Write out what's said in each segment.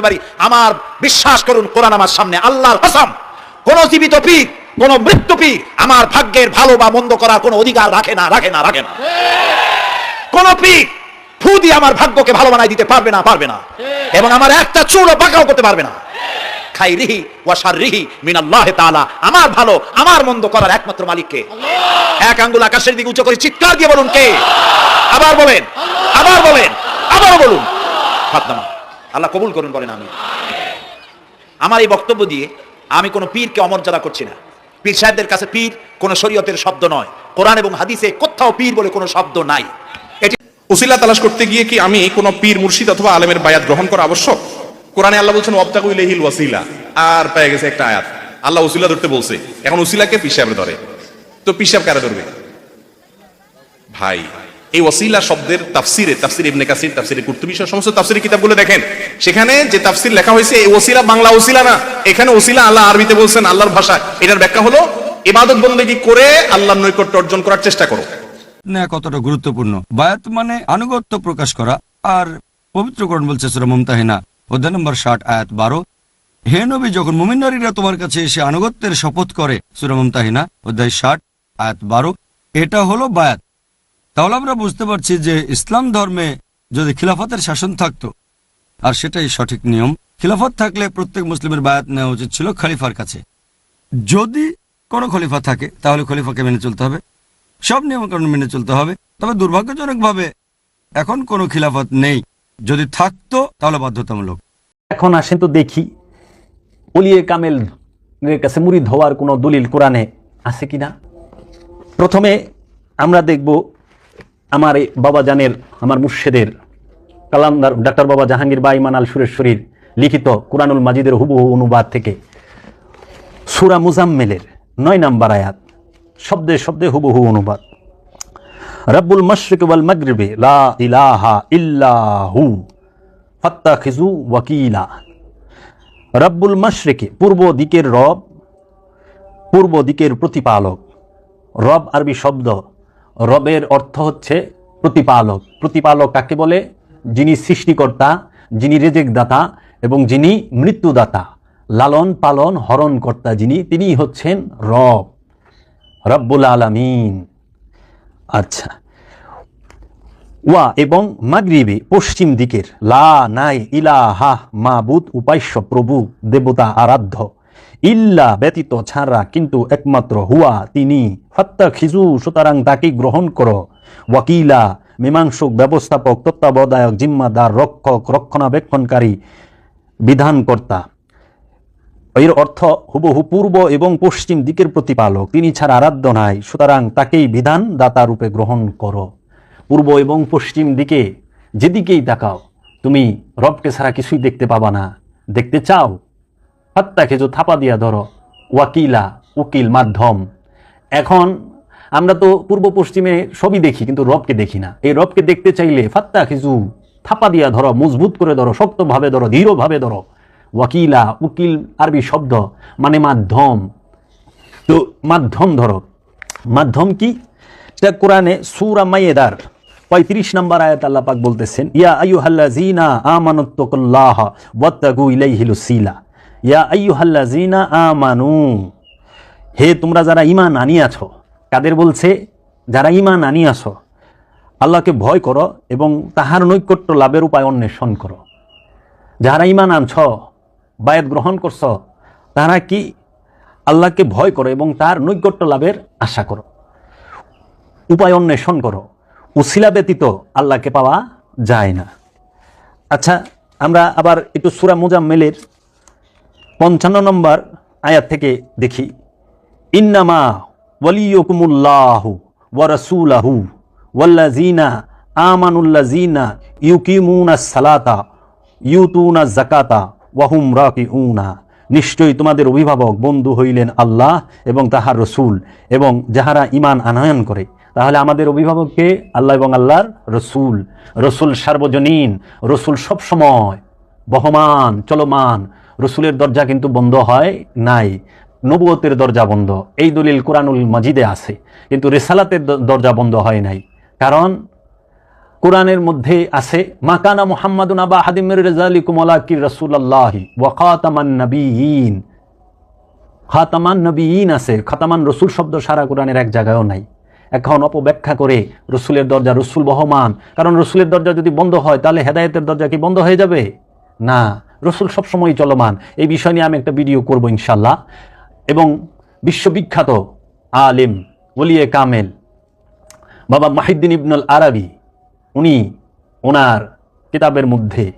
করতে পারি। আমার বিশ্বাস করুন, কোরআন আমার সামনে। আল্লাহর কসম, কোন জীবিত পীর, কোন মৃত্যু পীর আমার ভাগ্যের ভালো বা মন্দ করার কোনো অধিকার রাখে না রাখে না রাখে না। কোন পীর ফু দিয়ে আমার ভাগ্যকে ভালো বানাই দিতে পারবে না পারবে না। এবং আমার একটা চুলও পাকাও করতে পারবে না। খাইরিহি ওয়া শাররিহি মিনাল্লাহ তাআলা। আমার ভালো, আমার মন্দ করার একমাত্র মালিককে। এক আঙ্গুল আকাশের দিকে উঁচু করে চিৎকার দিয়ে বলুন কে? আবার বলেন আবার বলেন আবার বলুন। হাত নামান। আল্লাহ কবুল করুন বলেন আমি আমার এই বক্তব্য দিয়ে আমি কোনো পীরকে অমর্যাদা করছি না। পীর সাহেবদের কাছে পীর কোনো শরীয়তের শব্দ নয়। কোরআন এবং হাদিসে কোথাও পীর বলে কোনো শব্দ নাই। এটি উসিলা তালাশ করতে গিয়ে কি আমি কোনো পীর, মুর্শিদ অথবা আলেমের বায়াত গ্রহণ করা আবশ্যক? কোরআনে আল্লাহ বলছেন ওয়াবতাকু ইলাইহিল ওয়াসিলা আর পেয়ে গেছে একটা আয়াত। আল্লাহ উসিলা ধরতে বলছে। এখন উসিলাকে পিসাবে ধরে। তো পিসাব কারে ধরবে? ভাই এই ওসিলা শব্দের তাফসিরে, তাফসির ইবনে কাসির, তাফসিরে কুর্তুবী সমস্ত তাফসিরের কিতাবগুলো দেখেন। সেখানে যে তাফসির লেখা হয়েছে, এই ওসিলা বাংলা ওসিলা না, এখানে ওসিলা আল্লাহ আরবিতে বলছেন, আল্লাহর ভাষায়। এটার ব্যাখ্যা হলো, ইবাদত বন্দেগী করে আল্লাহর নৈকট্য অর্জন করার চেষ্টা করো। না, কতটা গুরুত্বপূর্ণ? বায়াত মানে আনুগত্য প্রকাশ করা, আর পবিত্রকরণ বলছে সুরা মুমতাহিনা, অধ্যায় নম্বর ষাট, আয়াত বারো। হে নবী, যখন মুমিন নারীরা তোমার কাছে এসে আনুগত্যের শপথ করে, সুরা মুমতাহিনা, অধ্যায় ষাট, আয়াত বারো, এটা হলো বায়াত। তাহলে আমরা বুঝতে পারছি যে ইসলাম ধর্মে যদি খিলাফতের শাসন থাকতো, আর সেটাই সঠিক নিয়ম, খিলাফত থাকলে প্রত্যেক মুসলিমের বায়াত নেওয়া উচিত ছিল খলিফার কাছে। যদি কোনো খলিফা থাকে, তাহলে খলিফাকে মেনে চলতে হবে। সব নিয়মকানুন মেনে চলতে হবে। তবে দুর্ভাগ্যজনকভাবে এখন কোনো খিলাফত নেই। যদি থাকতো, তাহলে বাধ্যতামূলক। এখন আসেন তো দেখি, অলিয়ে কামেল কাছে মুড়ি ধোয়ার কোনো দলিল কোরআনে আছে কিনা? প্রথমে আমরা দেখব আমার বাবা জানের, আমার মুর্শেদের কালামদার ডাক্তার বাবা জাহাঙ্গীর বা ইমান আল সুরেশ্বরীর লিখিত কোরআনুল মাজিদের হুবহু অনুবাদ থেকে। সুরা মুজাম্মেলের নয় নাম্বার আয়াত, শব্দে শব্দে হুবহু অনুবাদ। রব্বুল মশরিক ওয়াল মাগরিবি, লা ইলাহা ইল্লাহু ফাত্তা খিজু ওয়াকিলা। রব্বুল মশরিকে পূর্ব দিকের রব, পূর্ব দিকের প্রতিপালক। রব আরবি শব্দ রবের অর্থ হচ্ছে প্রতিপালক। প্রতিপালক কাকে বলে? যিনি সৃষ্টিকর্তা, যিনি রেজেকদাতা এবং যিনি মৃত্যুদাতা। লালন পালন, হরণকর্তা যিনি, তিনি হচ্ছেন রব। রব্বুল আলামিন। আচ্ছা। ওয়া এবং মাগরিবে পশ্চিম দিকের লা নাই ইলাহা মাবুদ, উপাস্য, প্রভু, দেবতা, আরাধ্য। ইল্লা ব্যতীত ছাড়া কিন্তু একমাত্র হুয়া তিনি। ফাত্তা খিজু সুতরাং তাকে গ্রহণ করো। ওয়াকিলা, মীমাংসক ব্যবস্থাপক, তত্ত্বাবধায়ক, জিম্মাদার, রক্ষক, রক্ষণাবেক্ষণকারী, বিধানকর্তা। এর অর্থ হুবহু পূর্ব এবং পশ্চিম দিকের প্রতিপালক, তিনি ছাড়া আরাধ্য নাই, সুতরাং তাকেই বিধান দাতা রূপে গ্রহণ করো। পূর্ব এবং পশ্চিম দিকে যেদিকেই তাকাও, তুমি রবকে ছাড়া কিছুই দেখতে পাবা না। দেখতে চাও হত্যা খেজো থাপা দিয়া ধরো। ওয়াকিলা, উকিল, মাধ্যম। এখন আমরা তো পূর্ব পশ্চিমে সবই দেখি, কিন্তু রবকে দেখি না। এই রবকে দেখতে চাইলে ফাত্তা খিজু থাপা দিয়া ধরো, মজবুত করে ধরো, শক্তভাবে ধরো দৃঢ়ভাবে ধরো। ওয়াকিলা, উকিল, আরবি শব্দ মানে মাধ্যম। তো মাধ্যম ধরো। মাধ্যম কি? এটা কোরআনে সুরা মাইয়েদার পঁয়ত্রিশ নম্বর আয়াত আল্লাহ পাক বলতেছেন, ইয়া আইয়ুহাল্লা জিনা আমানুত্তকুল্লাহ ওয়াত্তাগু ইলাইহিল সিলা ইয়া আইয়ুহাল্লা জিনা আমানু। হে তোমরা যারা ইমান আনিয়াছ, কাদের বলছে, যারা ইমান আনিয়াছ, আল্লাহকে ভয় করো এবং তাহার নৈকট্য লাভের উপায় অন্বেষণ করো। যারা ইমান আনছ, বায়াত গ্রহণ করছ, তারা কি আল্লাহকে ভয় করো এবং তার নৈকট্য লাভের আশা করো? উপায় অন্বেষণ করো। উশিলা ব্যতীত আল্লাহকে পাওয়া যায় না। আচ্ছা আমরা আবার একটু সুরা মুজাম্মেলের পঞ্চান্ন নম্বর আয়াত থেকে দেখি, ইন্নামা ওয়ালিয়কুমুল্লাহ ওয়ারসুলাহু ওয়াল্লাজিনা আমানুল্লাজিনা ইউকিমুনা সালাতা, ইউতুনা জাকাতা ওয়াহুম রাকিউনা। নিশ্চয়ই তোমাদের অভিভাবক বন্ধু হইলেন আল্লাহ এবং তাহার রসুল এবং যাহারা ইমান আনয়ন করে, তাহলে আমাদের অভিভাবককে আল্লাহ এবং আল্লাহর রসুল। রসুল সার্বজনীন, রসুল সবসময় বহমান, চলমান রসুলের দরজা কিন্তু বন্ধ হয় নাই নবুয়তের দরজা বন্ধ। এই দলিল কোরআনুল মাজিদে আছে, কিন্তু রেসালাতের দরজা বন্ধ হয় নাই। কারণ কোরআনের মধ্যে আছে মাকানা মুহাম্মাদুন আবা হাদিমের রেজালিকুম আলাকি রাসূলুল্লাহি ওয়া খাতামান নবিয়িন খাতামান নবীন আছে, খাতামান রসুল শব্দ সারা কোরআনের এক জায়গায়ও নাই। এখন অপব্যাখ্যা করে রসুলের দরজা, রসুল বহমান। কারণ রসুলের দরজা যদি বন্ধ হয়, তাহলে হেদায়েতের দরজা কি বন্ধ হয়ে যাবে? না। রসুল সবসময় চলমান এই বিষয় নিয়ে আমি একটা ভিডিও করব ইনশাল্লাহ এবং বিশ্ববিখ্যাত আলিম ওলিয়ে কামেল, বাবা মাহিদ্দিন ইবনুল আরবি, উনি ওনার কিতাবের মধ্যে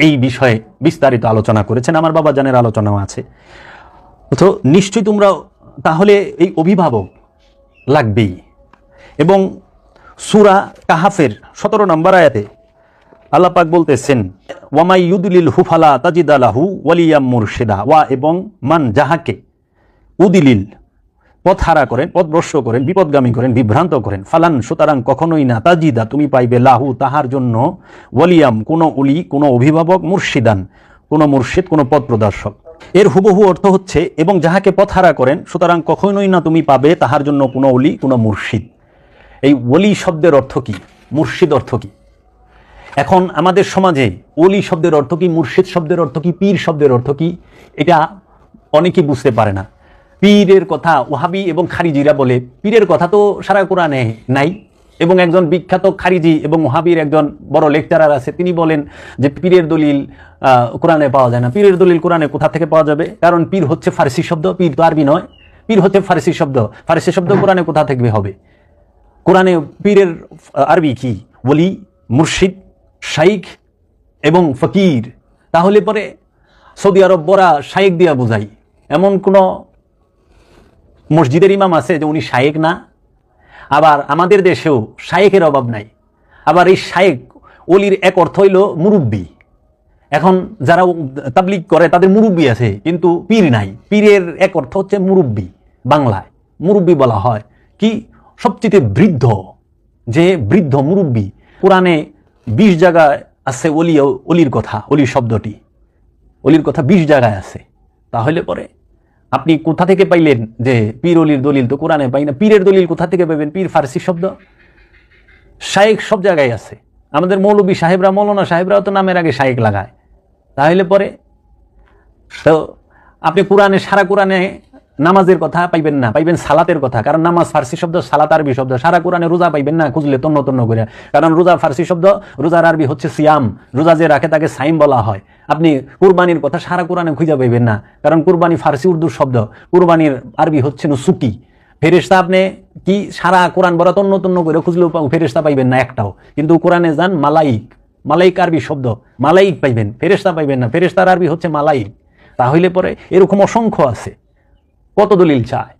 এই বিষয়ে বিস্তারিত আলোচনা করেছেন। আমার বাবা জানের আলোচনাও আছে। তো নিশ্চয়ই তোমরা তাহলে এই অভিভাবক লাগবেই। এবং সুরা কাহাফের সতেরো নম্বর আয়াতে আল্লাহ পাক বলতেছেন, ওয়ামাই ইউদুলিল হুফালা তাজিদালাহু ওয়ালিয়াম মুর্শিদা। ওয়া এবং মান যাহাকে উদিলিল পথ হারা করেন, পথভ্রষ্ট করেন, বিপদগামী করেন, বিভ্রান্ত করেন, ফালান সুতরাং কখনোই না, তাজিদা তুমি পাইবে লাহু তাহার জন্য ওয়ালিয়াম, কোনো উলি, কোনো অভিভাবক মুর্শিদান, কোনো মুর্শিদ, কোনো পথ প্রদর্শক এর হুবহু অর্থ হচ্ছে, এবং যাহাকে পথ হারা করেন, সুতরাং কখনোই না তুমি পাবে তাহার জন্য কোনো উলি, কোনো মুর্শিদ। এই ওলি শব্দের অর্থ কি? মুর্শিদ অর্থ কি? এখন আমাদের সমাজে অলি শব্দের অর্থ কি, মুর্শিদ শব্দের অর্থ কি, পীর শব্দের অর্থ কি, এটা অনেকেই বুঝতে পারে না। পীরের কথা ওহাবি এবং খারিজিরা বলে। পীরের কথা তো সারা কোরআনে নাই। এবং একজন বিখ্যাত খারিজি এবং ওহাবির একজন বড় লেকচারার আছে, তিনি বলেন যে পীরের দলিল কোরআনে পাওয়া যায় না। পীরের দলিল কোরআনে কোথা থেকে পাওয়া যাবে? কারণ পীর হচ্ছে ফার্সি শব্দ, পীর তো আরবি নয়। পীর হচ্ছে ফার্সি শব্দ। ফার্সি শব্দ কোরআনে কোথা থেকে হবে? কোরআনে পীরের আরবি কি? বলি মুর্শিদ শাইখ এবং ফকির। তাহলে পরে সৌদি আরব বরা শাইক দিয়া বোঝাই। এমন কোনো মসজিদের ইমাম আছে যে উনি শায়েক না। আবার আমাদের দেশেও শায়েকের অভাব নাই। আবার এই শায়েক অলির এক অর্থ হইল মুরব্বী। এখন যারা তাবলিগ করে তাদের মুরব্বী আছে, কিন্তু পীর নাই। পীরের এক অর্থ হচ্ছে মুরব্বী বাংলায়। মুরব্বী বলা হয়। কি? সবচেয়ে বৃদ্ধ। যে বৃদ্ধ মুরব্বী। কোরআনে বিশ জায়গায় আছে অলি, অলির কথা, অলির শব্দটি। অলির কথা বিশ জায়গায় আছে। তাহলে পরে আপনি কোথা থেকে পাইলেন যে পীর অলির দলিল? তো কোরআনে পাই না। পীরের দলিল কোথা থেকে পাবেন পীর ফার্সি শব্দ। শায়েক সব জায়গায় আছে। আমাদের মৌলবী সাহেবরা, মৌলানা সাহেবরাও তো নামের আগে শায়েক লাগায়। তাহলে পরে তো আপনি কোরআনে, সারা কোরআনে নামাজের কথা পাইবেন না, পাইবেন সালাতের কথা। কারণ নামাজ ফার্সি শব্দ সালাত আরবি শব্দ। সারা কোরআনে রোজা পাইবেন না, খুঁজলে তন্ন তন্ন করে। কারণ রোজা ফার্সি শব্দ, রোজার আরবি হচ্ছে সিয়াম। রোজা যে রাখে তাকে সাইম বলা হয়। আপনি কুরবানির কথা সারা কোরআনে খুঁজে পাইবেন না। কারণ কুরবানি ফার্সি উর্দুর শব্দ, কুরবানির আরবি হচ্ছে সুকি ফেরেস্তা আপনি কি সারা কোরআন বরা তন্ন তন্ন করে খুঁজলেও ফেরেস্তা পাইবেন না একটাও। কিন্তু কোরআনে যান মালাইক। মালাইক আরবি শব্দ, মালাইক পাইবেন। ফেরেস্তা পাইবেন না। ফেরেস্তার আরবি হচ্ছে মালাইক। তাহলে পরে এরকম অসংখ্য আছে। কত দলিল চায়?